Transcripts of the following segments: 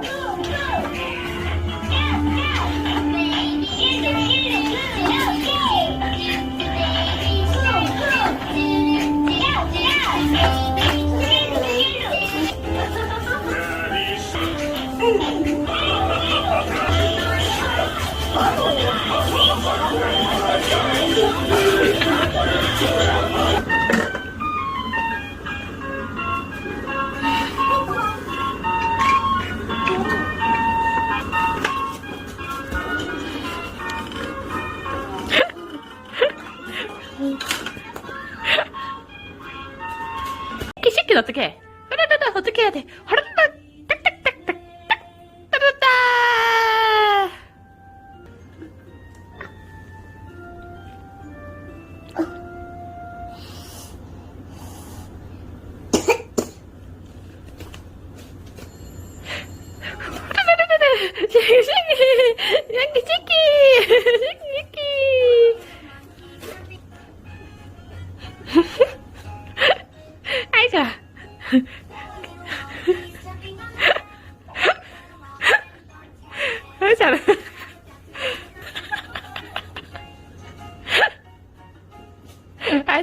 No, no. 이 새끼는 어떻게 해? 따라따라 어떻게 해야 돼? 하라따 딱딱딱딱딱 새끼 새끼 새끼 새끼 아이 좋아 아이 잘해 아이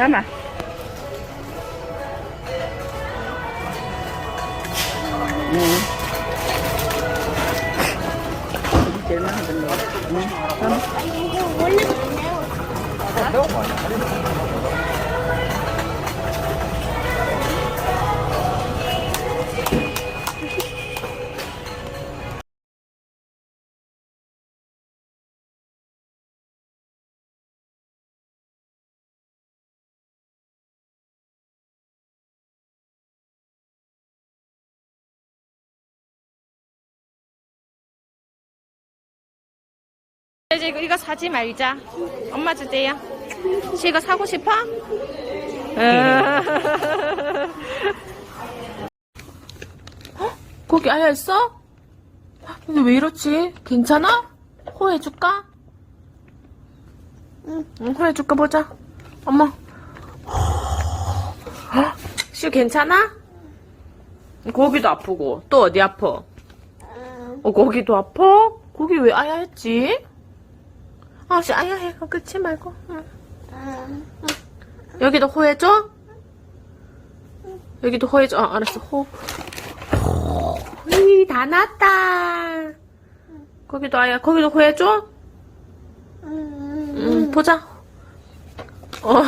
Hör mal. Mhm. Hör mal. 이제 이거, 사지 말자. 엄마 주세요. 시 이거 사고 싶어? 어? 거기 아야 있어? 근데 왜 이렇지? 괜찮아? 호해줄까? 응, 응, 호해줄까 보자. 엄마. 시 괜찮아? 거기도 아프고 또 어디 아파? 어 거기도 아파? 거기 왜 아야 했지? 아, 씨, 아야 해. 그치 말고. 응. 여기도 호해줘? 여기도 호해줘. 어, 알았어. 호. 이, 다 났다. 거기도 아야. 거기도 호해줘? 응, 보자. 어.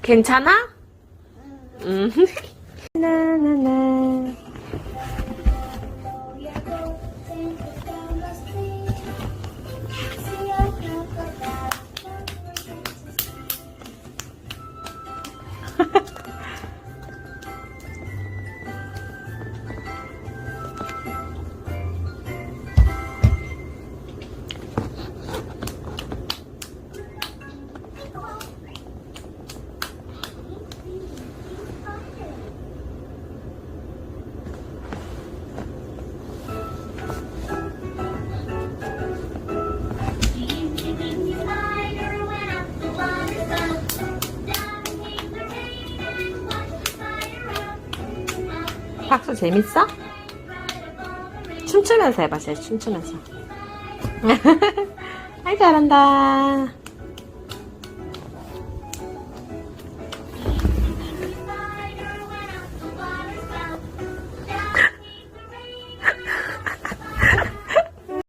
괜찮아? 응. 박수 재밌어? 춤추면서 해봐, 쟤 춤추면서. 아이, 잘한다.